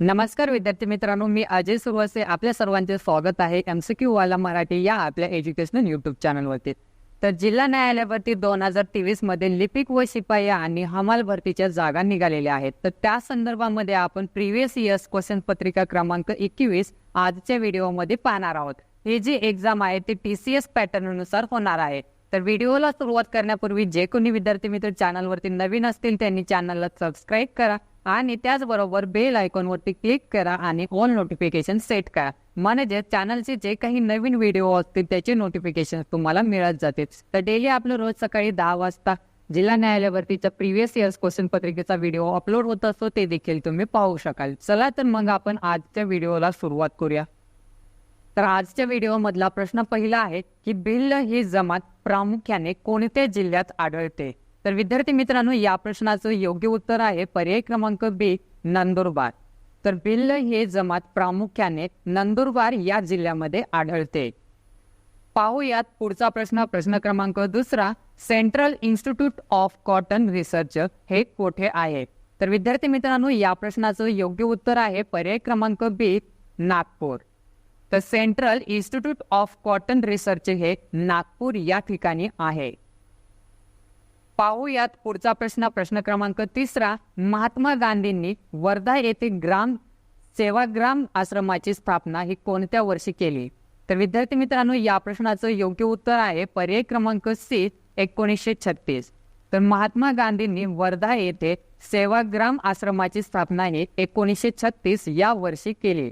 नमस्कार विद्यार्थी मित्रांनो मी अजय सुरवसे. आपल्या सर्वांचे स्वागत आहे एम सी क्यू वाला मराठी या आपल्या एज्युकेशनल यूट्यूब चॅनलवरती तर जिल्हा न्यायालयावरती दोन हजार तेवीसमध्ये लिपिक व शिपाई आणि हमाल भरतीच्या जागा निघालेल्या आहेत. तर त्या संदर्भामध्ये आपण प्रिव्हियस इयर्स क्वेश्चन पत्रिका क्रमांक एकवीस आजच्या व्हिडिओमध्ये पाहणार आहोत. ही जी एक्झाम आहे ती टी सी एस पॅटर्ननुसार होणार आहे. तर व्हिडिओला सुरुवात करण्यापूर्वी जे कोणी विद्यार्थी मित्र चॅनलवरती नवीन असतील त्यांनी चॅनलला सबस्क्राईब करा. आणि त्याचबरोबर बेल आयकॉनवरती क्लिक करा आणि ऑल नोटिफिकेशन सेट करा. म्हणजे चॅनलचे जे काही नवीन व्हिडिओ असतील त्याचे नोटिफिकेशन तुम्हाला मिळत जातील. तर डेली आपलं रोज सकाळी दहा वाजता जिल्हा न्यायालयावरतीचा प्रिव्हियस इयर्स क्वेश्चन पत्रिकेचा व्हिडिओ अपलोड होत असतो ते देखील तुम्ही पाहू शकाल. चला तर मग आपण आजच्या व्हिडिओला सुरुवात करूया. तर आजच्या व्हिडिओमधला प्रश्न पहिला आहे की बिल ही जमात प्रामुख्याने कोणत्या जिल्ह्यात आढळते? तर विद्यार्थी मित्रांनो या प्रश्नाचं योग्य उत्तर आहे पर्याय क्रमांक बी नंदुरबार. तर भिल्ल हे जमात प्रामुख्याने नंदुरबार या जिल्ह्यामध्ये आढळते. पाहूयात पुढचा प्रश्न प्रश्न क्रमांक दुसरा central institute of cotton research हे कोठे आहे? तर विद्यार्थी मित्रांनो या प्रश्नाचं योग्य उत्तर आहे पर्याय क्रमांक बी नागपूर. तर central institute of cotton research हे नागपूर या ठिकाणी आहे. पाहूयात पुढचा प्रश्न प्रश्न क्रमांक तिसरा. महात्मा गांधींनी वर्धा येथे ग्राम सेवाग्राम आश्रमाची स्थापना ही कोणत्या वर्षी केली? तर विद्यार्थी मित्रांनो या प्रश्नाचं योग्य उत्तर आहे पर्याय क्रमांक सी एकोणीसशे छत्तीस. तर महात्मा गांधींनी वर्धा येथे सेवाग्राम आश्रमाची स्थापना ही एकोणीसशे छत्तीस या वर्षी केली.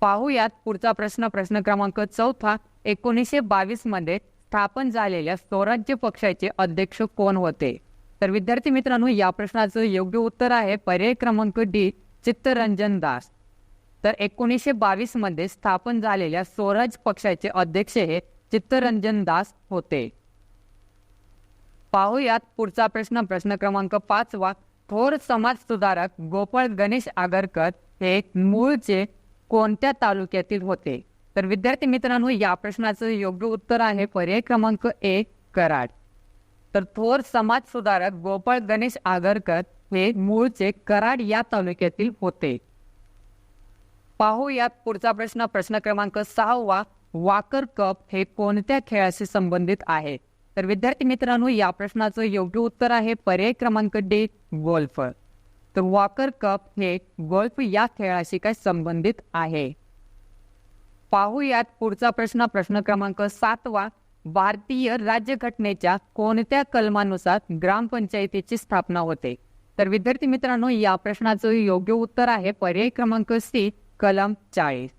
पाहूयात पुढचा प्रश्न प्रश्न क्रमांक चौथा. एकोणीसशे बावीसमध्ये स्थापन झालेल्या स्वराज्य पक्षाचे अध्यक्ष कोण होते? तर विद्यार्थी मित्रांनो या प्रश्नाचं योग्य उत्तर आहे पर्याय क्रमांक डी चित्तरंजन दास. तर एकोणीसशे बावीसमध्ये स्थापन झालेल्या स्वराज पक्षाचे अध्यक्ष हे चित्तरंजन दास होते. पाहूयात पुढचा प्रश्न. प्रश्न क्रमांक पाचवा थोर समाज सुधारक गोपाळ गणेश आगरकर हे मूळचे कोणत्या तालुक्यातील होते? तर विद्यार्थी मित्रांनो या प्रश्नाचं योग्य उत्तर आहे. पर्याय क्रमांक एक कराड. तर थोर समाज सुधारक गोपाळ गणेश आगरकर हे मूळचे कराड या तालुक्यातील होते. पाहूयात पुढचा प्रश्न. प्रश्न क्रमांक सहावा वाकर कप हे कोणत्या खेळाशी संबंधित आहे? तर विद्यार्थी मित्रांनो या प्रश्नाचं योग्य उत्तर आहे. पर्याय क्रमांक डी गोल्फ. तर वॉकर कप हे गोल्फ या खेळाशी काय संबंधित आहे? पाहूयात पुढचा प्रश्न. प्रश्न क्रमांक सातवा. भारतीय राज्यघटनेच्या कोणत्या कलमानुसार ग्रामपंचायतीची स्थापना होते? तर विद्यार्थी मित्रांनो या प्रश्नाचं योग्य उत्तर आहे. पर्याय क्रमांक सी कलम चाळीस.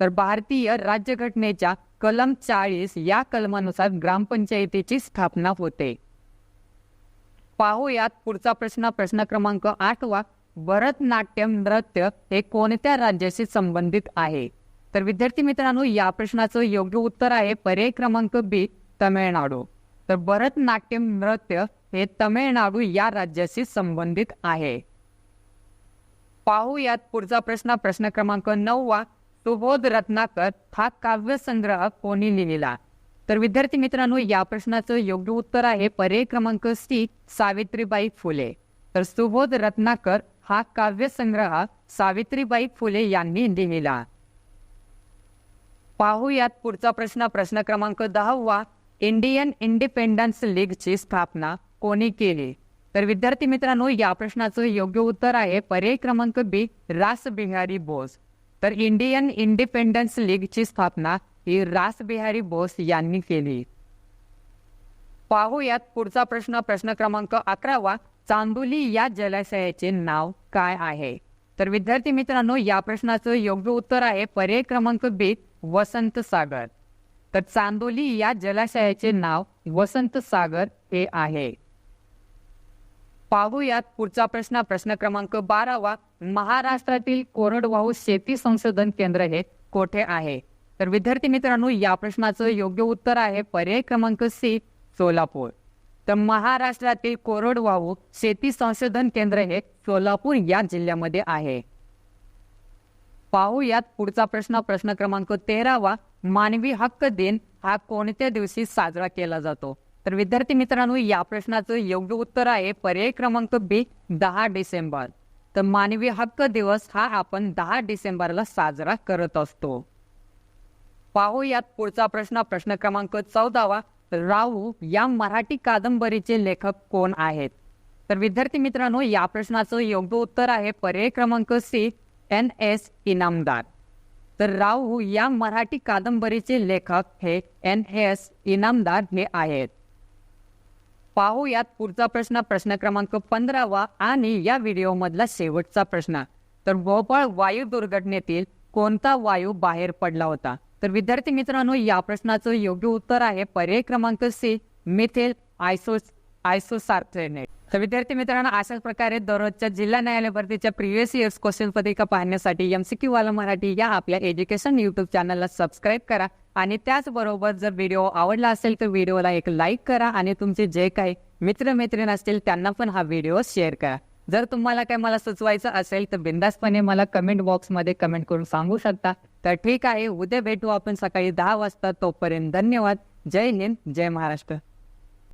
तर भारतीय राज्यघटनेच्या कलम चाळीस या कलमानुसार ग्रामपंचायतीची स्थापना होते. पाहूयात पुढचा प्रश्न. प्रश्न क्रमांक आठवा. भरतनाट्यम नृत्य हे कोणत्या राज्याशी संबंधित आहे? तर विद्यार्थी मित्रांनो या प्रश्नाचं योग्य उत्तर आहे पर्याय क्रमांक बी तमिळनाडू. तर भरतनाट्यम नृत्य हे तमिळनाडू या राज्याशी संबंधित आहे. पाहूयात पुढचा प्रश्न. प्रश्न क्रमांक नववा सुबोध रत्नाकर हा काव्यसंग्रह कोणी लिहिला? तर विद्यार्थी मित्रांनो या प्रश्नाचं योग्य उत्तर आहे पर्याय क्रमांक सी सावित्रीबाई फुले. तर सुबोध रत्नाकर हा काव्यसंग्रह सावित्रीबाई फुले यांनी लिहिला. पाहूयात पुढचा प्रश्न. प्रश्न क्रमांक दहावा. इंडियन इंडिपेंडन्स लीगची स्थापना कोणी केली? तर विद्यार्थी मित्रांनो या प्रश्नाचं योग्य उत्तर आहे पर्याय क्रमांक बी रासबिहारी बोस. तर इंडियन इंडिपेंडन्स लीगची स्थापना ही रासबिहारी बोस यांनी केली. पाहूयात पुढचा प्रश्न. प्रश्न क्रमांक अकरावा. चांदोली या जलाशयाचे नाव काय आहे? तर विद्यार्थी मित्रांनो या प्रश्नाचं योग्य उत्तर आहे पर्याय क्रमांक बी वसंत सागर. तर चांदोली या जलाशयाचे नाव वसंत सागर हे आहे. पाहूयात पुढचा प्रश्न. प्रश्न क्रमांक बारावा. महाराष्ट्रातील कोरडवाहू शेती संशोधन केंद्र हे कोठे आहे? तर विद्यार्थी मित्रांनो या प्रश्नाचं योग्य उत्तर आहे पर्याय क्रमांक सी सोलापूर. तर महाराष्ट्रातील कोरडवाहू शेती संशोधन केंद्र हे सोलापूर या जिल्ह्यामध्ये आहे. पाहूयात पुढचा प्रश्न. प्रश्न क्रमांक तेरावा. मानवी हक्क दिन हा कोणत्या दिवशी साजरा केला जातो? तर विद्यार्थी मित्रांनो या प्रश्नाचं योग्य उत्तर आहे पर्याय क्रमांक बी दहा डिसेंबर. तर मानवी हक्क दिवस हा आपण दहा डिसेंबरला साजरा करत असतो. पाहूयात पुढचा प्रश्न. प्रश्न क्रमांक चौदावा. राहू या मराठी कादंबरीचे लेखक कोण आहेत? तर विद्यार्थी मित्रांनो या प्रश्नाचं योग्य उत्तर आहे पर्याय क्रमांक सी एन एस इनामदार तर राहू या मराठी कादंबरीचे लेखक हे एन एस इनामदार हे आहेत. पाहूयात पुढचा प्रश्न प्रश्न क्रमांक पंधरावा आणि या व्हिडिओमधला शेवटचा प्रश्न. तर भोपाळ वायू दुर्घटनेतील कोणता वायू बाहेर पडला होता? तर विद्यार्थी मित्रांनो या प्रश्नाचं योग्य उत्तर आहे पर्याय क्रमांक सी मिथेल आयसो आयसोसार्थेनेट. तर विद्यार्थी मित्रांनो अशाच प्रकारे दररोजच्या जिल्हा न्यायालय भरतीच्या प्रिव्हियस इयर्स क्वेश्चन पत्रिका पाहण्यासाठी एमसीक्यू वाला मराठी या आपल्या एज्युकेशन युट्यूब चॅनलला सबस्क्राईब करा. आणि त्याचबरोबर जर व्हिडिओ आवडला असेल तर व्हिडिओला एक लाईक करा आणि तुमचे जे काही मित्रमैत्रीण असतील त्यांना पण हा व्हिडिओ शेअर करा. जर तुम्हाला काय मला सुचवायचं असेल तर बिंदासपणे मला कमेंट बॉक्समध्ये कमेंट करून सांगू शकता. तर ठीक आहे उद्या भेटू आपण सकाळी दहा वाजता. तोपर्यंत धन्यवाद. जय हिंद जय महाराष्ट्र.